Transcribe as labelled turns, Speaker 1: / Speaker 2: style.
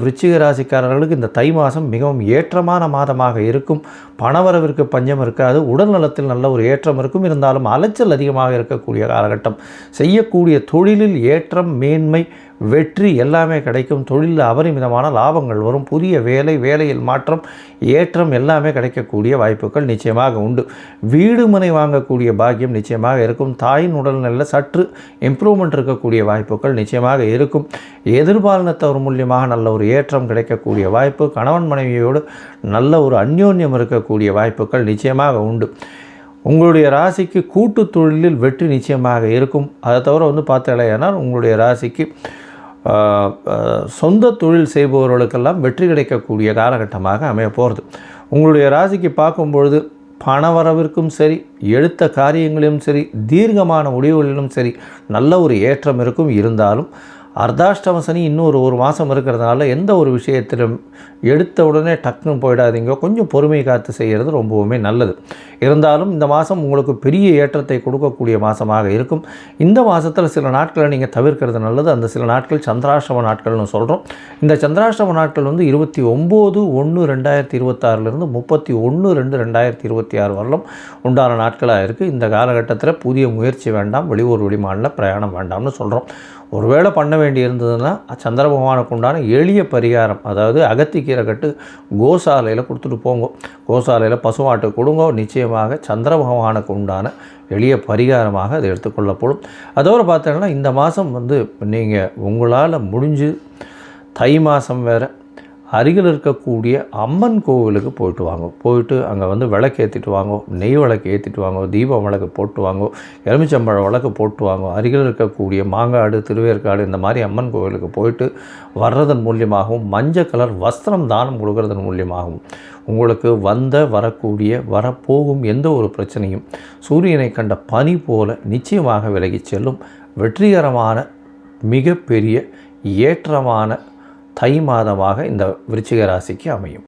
Speaker 1: விருச்சிக ராசிக்காரர்களுக்கு இந்த தை மாதம் மிகவும் ஏற்றமான மாதமாக இருக்கும். பணவரவிற்கு பஞ்சம் இருக்காது. உடல் நலத்தில் நல்ல ஒரு ஏற்றம் இருக்கும். இருந்தாலும் அலைச்சல் அதிகமாக இருக்கக்கூடிய காலகட்டம். செய்யக்கூடிய தொழிலில் ஏற்றம் மேன்மை வெற்றி எல்லாமே கிடைக்கும். தொழிலில் அபரிமிதமான லாபங்கள் வரும். புதிய வேலை வேலையில் மாற்றம் ஏற்றம் எல்லாமே கிடைக்கக்கூடிய வாய்ப்புகள் நிச்சயமாக உண்டு. வீடு மனை வாங்கக்கூடிய பாக்கியம் நிச்சயமாக இருக்கும். தாயின் உடல்நிலையில் சற்று இம்ப்ரூவ்மெண்ட் இருக்கக்கூடிய வாய்ப்புகள் நிச்சயமாக இருக்கும். எதிர்பாலினத்தவர் மூலியமாக நல்ல ஒரு ஏற்றம் கிடைக்கக்கூடிய வாய்ப்பு. கணவன் மனைவியோடு நல்ல ஒரு அந்யோன்யம் இருக்கக்கூடிய வாய்ப்புகள் நிச்சயமாக உண்டு. உங்களுடைய ராசிக்கு கூட்டு தொழிலில் வெற்றி நிச்சயமாக இருக்கும். அதை தவிர வந்து பார்த்தாலேயானால் உங்களுடைய ராசிக்கு சொந்த தொழில் செய்பவர்களுக்கெல்லாம் வெற்றி கிடைக்கக்கூடிய காலகட்டமாக அமைய போகிறது உங்களுடைய ராசிக்கு பார்க்கும்பொழுது பண பணவரவிற்கும் சரி எடுத்த காரியங்களிலும் சரி தீர்க்கமான முடிவுகளிலும் சரி நல்ல ஒரு ஏற்றம் இருக்கும். இருந்தாலும் அர்த்தாஷ்டம சனி இன்னும் ஒரு ஒரு மாதம் இருக்கிறதுனால எந்த ஒரு விஷயத்திலும் எடுத்த உடனே டக்குன்னு போயிடாதீங்க. கொஞ்சம் பொறுமை காத்து செய்கிறது ரொம்பவுமே நல்லது. இருந்தாலும் இந்த மாதம் உங்களுக்கு பெரிய ஏற்றத்தை கொடுக்கக்கூடிய மாதமாக இருக்கும். இந்த மாதத்தில் சில நாட்களை நீங்கள் தவிர்க்கிறது நல்லது. அந்த சில நாட்கள் சந்திராஷ்டம நாட்கள்னு சொல்கிறோம் இந்த சந்திராஷ்டம நாட்கள் வந்து இருபத்தி ஒம்பது ஒன்று ரெண்டாயிரத்தி இருபத்தாறுலேருந்து முப்பத்தி ஒன்று ரெண்டு ரெண்டாயிரத்தி இருபத்தி ஆறு வரலும் உண்டான நாட்களாக இருக்குது இந்த காலகட்டத்தில் புதிய முயற்சி வேண்டாம் வெளியூர் வெளிமாநில பிரயாணம் வேண்டாம்னு சொல்கிறோம் ஒருவேளை பண்ண வேண்டி இருந்ததுன்னா சந்திர பகவானுக்கு உண்டான எளிய பரிகாரம் அதாவது அகத்திக்கீரை கட்டு கோசாலையில் கொடுத்துட்டு போங்க. கோசாலையில் பசுமாட்டு கொடுங்க. நிச்சயமாக சந்திர பகவானுக்கு உண்டான எளிய பரிகாரமாக அது எடுத்துக்கொள்ளப்படும் அதோடு பார்த்தீங்கன்னா இந்த மாதம் வந்து நீங்கள் உங்களால் முடிஞ்சு தை மாதம் வேறு அருகில் இருக்கக்கூடிய அம்மன் கோவிலுக்கு போயிட்டு வாங்க. போயிட்டு அங்கே வந்து விளக்கு ஏற்றிட்டு வாங்க. நெய் விளக்கு ஏற்றிட்டு வாங்க. தீபம் விளக்கு போட்டு வாங்க. எலுமிச்சம்பழம் விளக்கு போட்டு வாங்க. அருகில் இருக்கக்கூடிய மாங்காடு திருவேற்காடு இந்த மாதிரி அம்மன் கோவிலுக்கு போயிட்டு வர்றதன் மூலியமாகவும் மஞ்சள் கலர் வஸ்திரம் தானம் கொடுக்கறதன் மூலியமாகவும் உங்களுக்கு வந்த வரக்கூடிய வரப்போகும் எந்த ஒரு பிரச்சனையும் சூரியனை கண்ட பனி போல நிச்சயமாக விலகிச் செல்லும் வெற்றிகரமான மிகப்பெரிய ஏற்றமான தை மாதமாக இந்த விருச்சிக ராசிக்கு அமையும்.